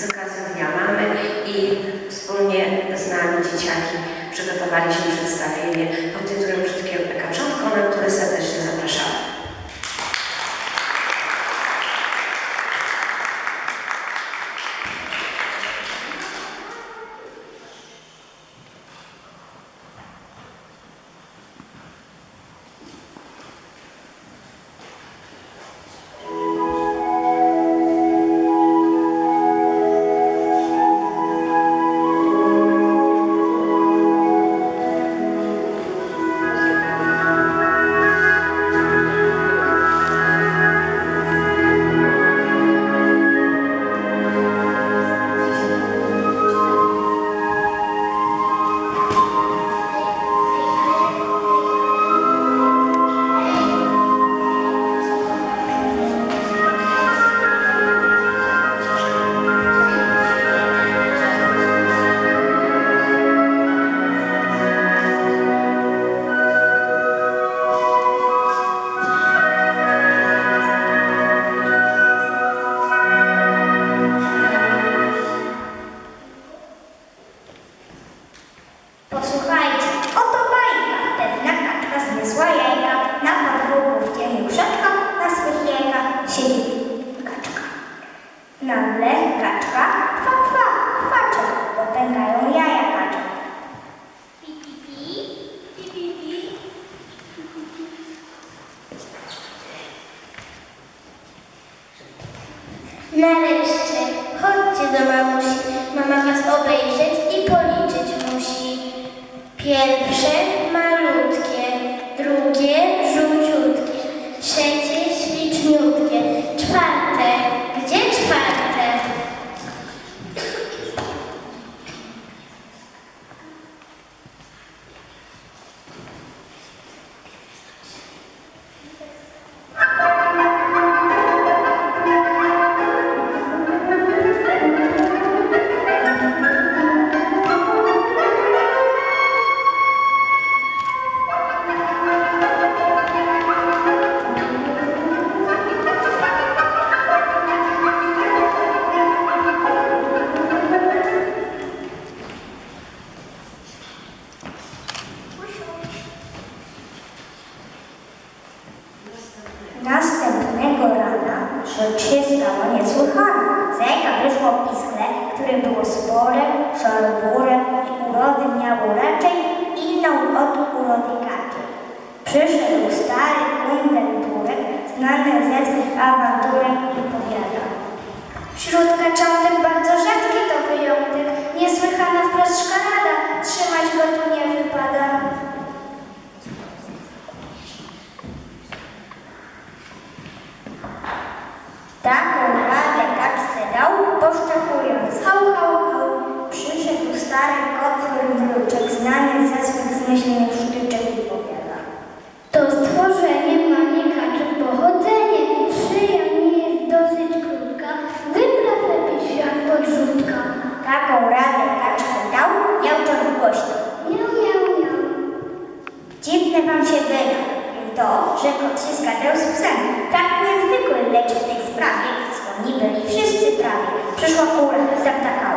z okazji Dnia Mamy i wspólnie z nami dzieciaki przygotowaliśmy przedstawienie 就说过了，加不加？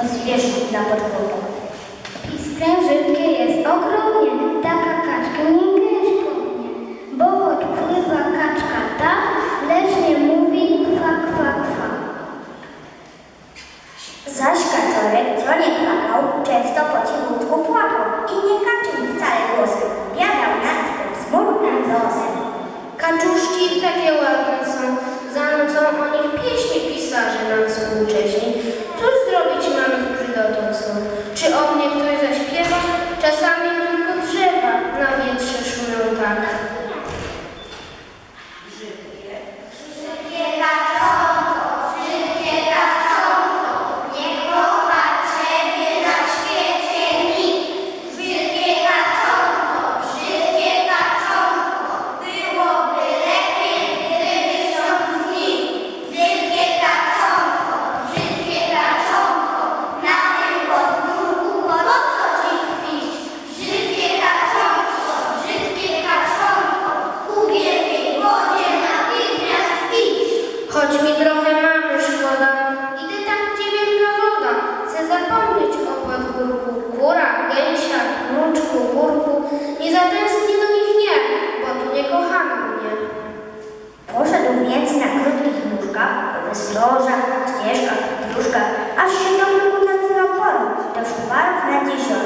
o zwierzu na podwórku. I sprężynkie jest ogromne. Дідуська, а ще там не буде на пару, та вшував на діжок.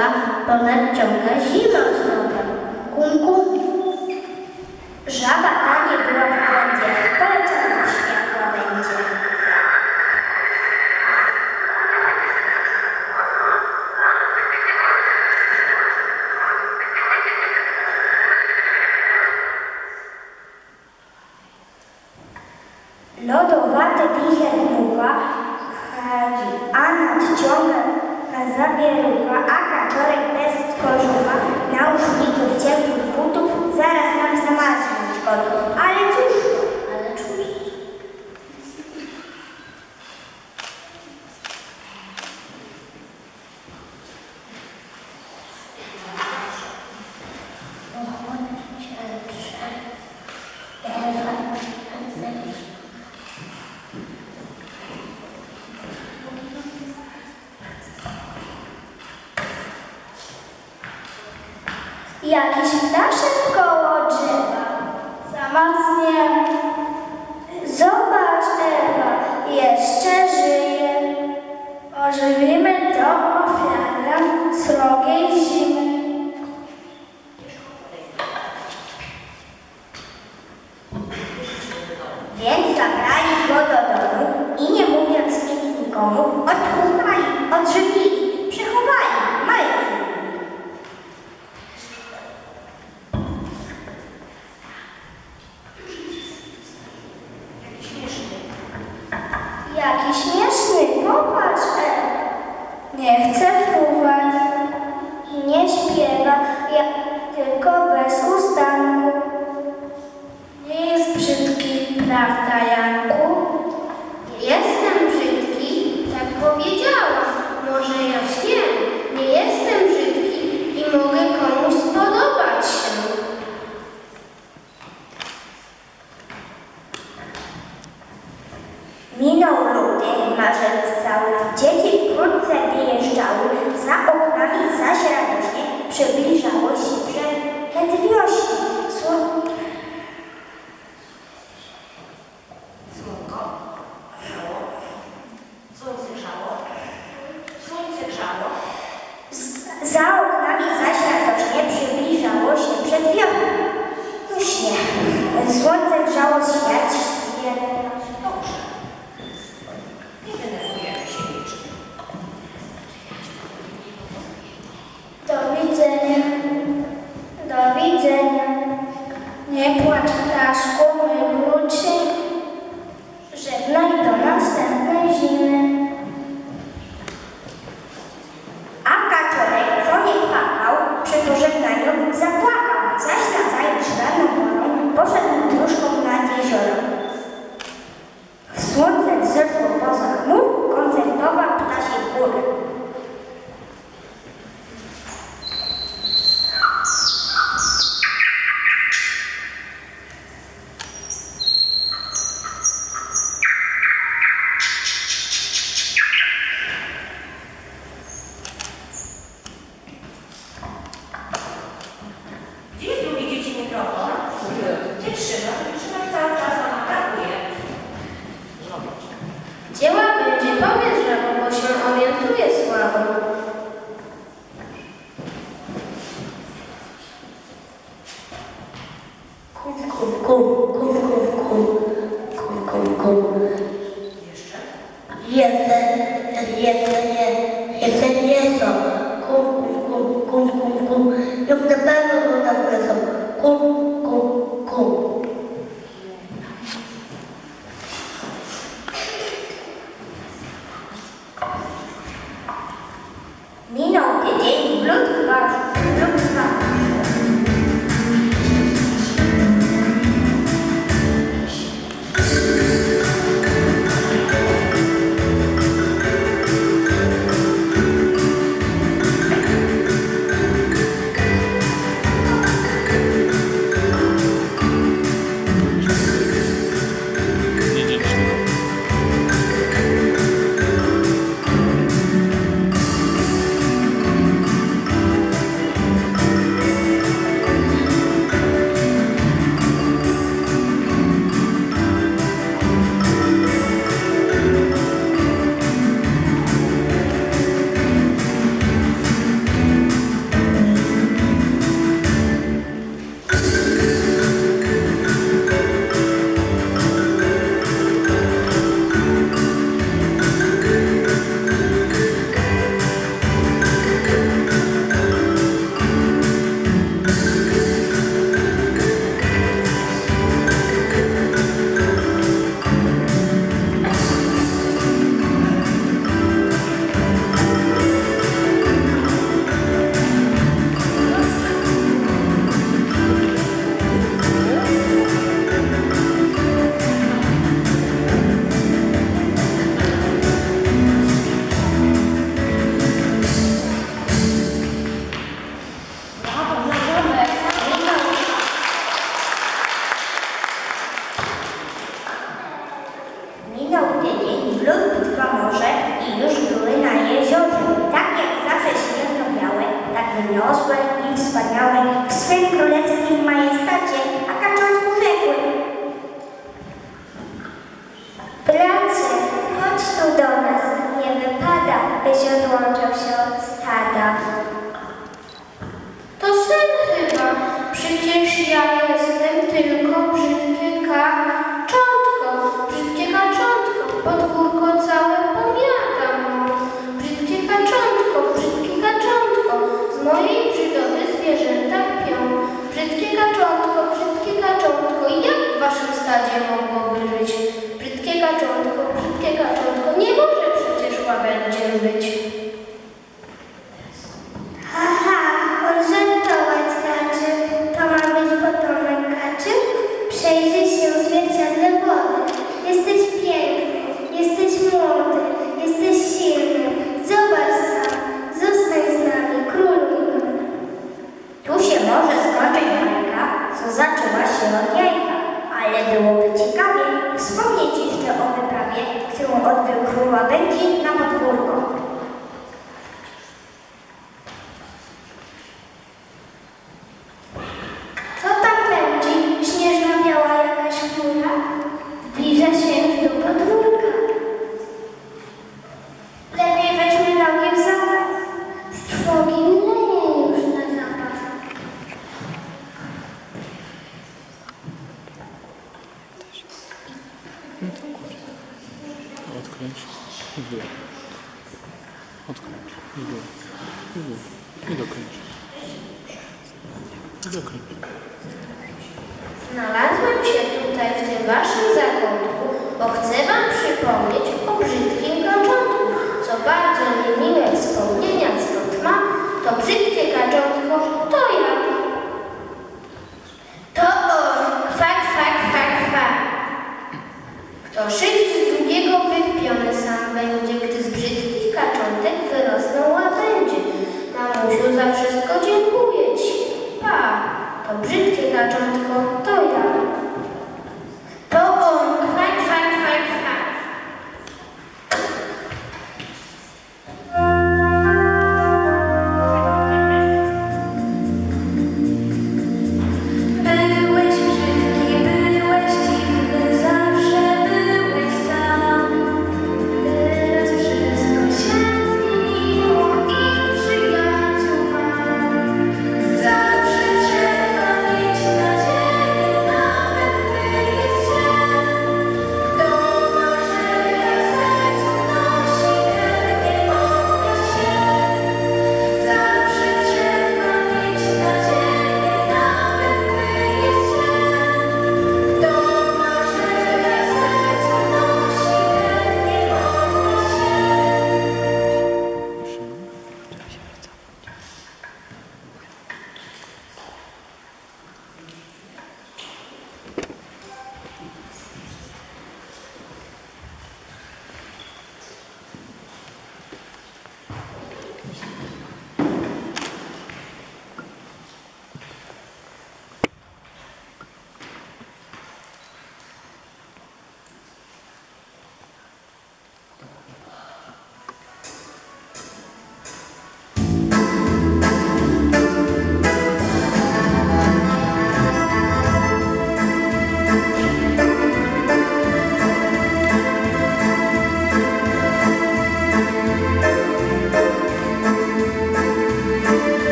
була палетчонка жінок зроблена. Кум-кум. Жаба Jakiś ptaszek koło drzewa. Sama. коробку. A short 声 I do, i do, i dokręć. I dokręć. Znalazłem się tutaj w tym waszym zakątku, bo chcę wam przypomnieć o brzydkim kaczątku. Co bardzo niemiłe wspomnienia stąd ma, to brzydkie kaczątko.